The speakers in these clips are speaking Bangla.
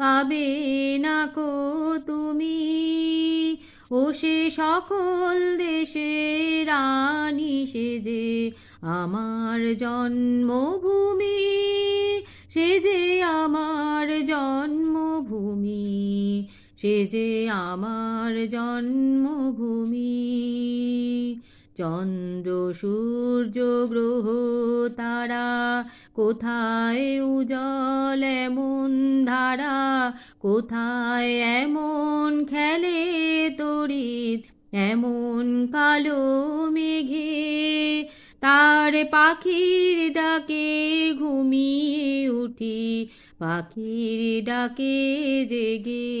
পাবে না কো তুমি? ও সে সকল দেশে রানী, সে যে আমার জন্মভূমি, সে যে আমার জন্মভূমি, সে যে আমার জন্মভূমি। চন্দ্র সূর্য গ্রহ তারা কোথায় উজল এমন ধারা? কোথায় এমন খেলে তড়িৎ? এমন কালো মেঘে তার পাখির ডাকে ঘুমিয়ে উঠি। পাখির ডাকে জেগে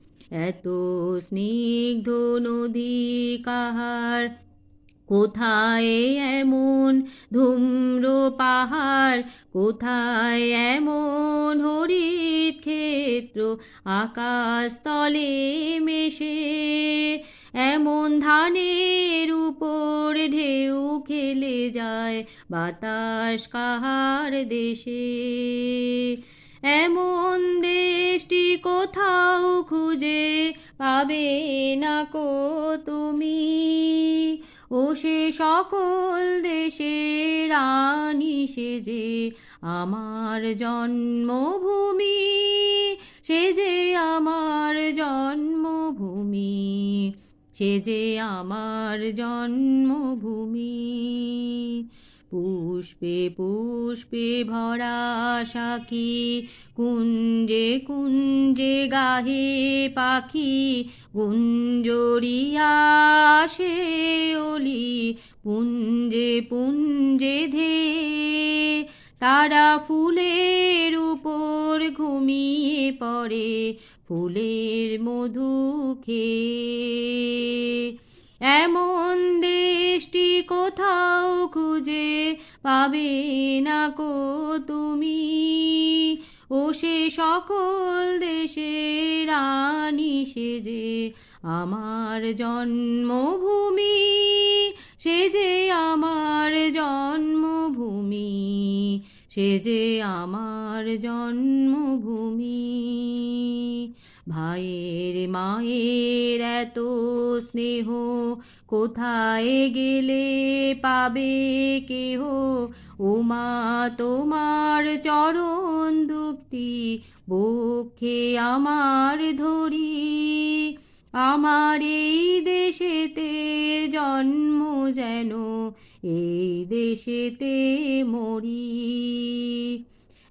এত স্নিগ্ধ নদী কাহার? কোথায় এমন ধূম্র পাহাড়? কোথায় এমন হরিত ক্ষেত্র? আকাশ তলে মেশে এমন ধানের উপর ঢেউ খেলে যায় বাতাস কাহার দেশে? এমন দেশটি কোথাও খুঁজে পাবে না কো তুমি। ও সে সকল দেশের রানী, সে যে আমার জন্মভূমি, সে যে আমার জন্মভূমি, সে যে আমার জন্মভূমি। পুষ্পে পুষ্পে ভরা সাখী কুঞ্জে কুঞ্জে গাহে পাখি, গুঞ্জরিয়া সে পুঞ্জে পুঞ্জে ধে। তারা ফুলের উপর ঘুমিয়ে পড়ে, ফুলের মধু খেয়ে এমন দেশটি কোথাও খুঁজে পাবে না কো তুমি? ও সে সকল দেশের রানী, সে যে আমার জন্মভূমি, সে যে আমার জন্মভূমি, সে যে আমার জন্মভূমি। ভাইয়ের, মায়ের এত স্নেহ কোথায় গেলে পাবে কেহ? উমা, তোমার চরণ দুক্তি বক্ষে আমার ধরি। আমার এই দেশেতে জন্ম যেন, এই দেশেতে মরি।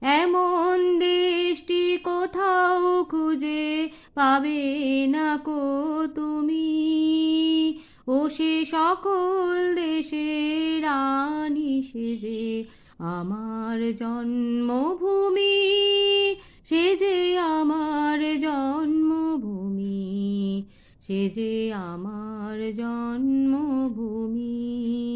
এমন দেশটি কোথাও খুঁজে পাবে না কো তুমি? ও সে সকল দেশের রানী সেজে আমার জন্মভূমি, সে যে আমার জন্মভূমি, সে যে আমার জন্মভূমি।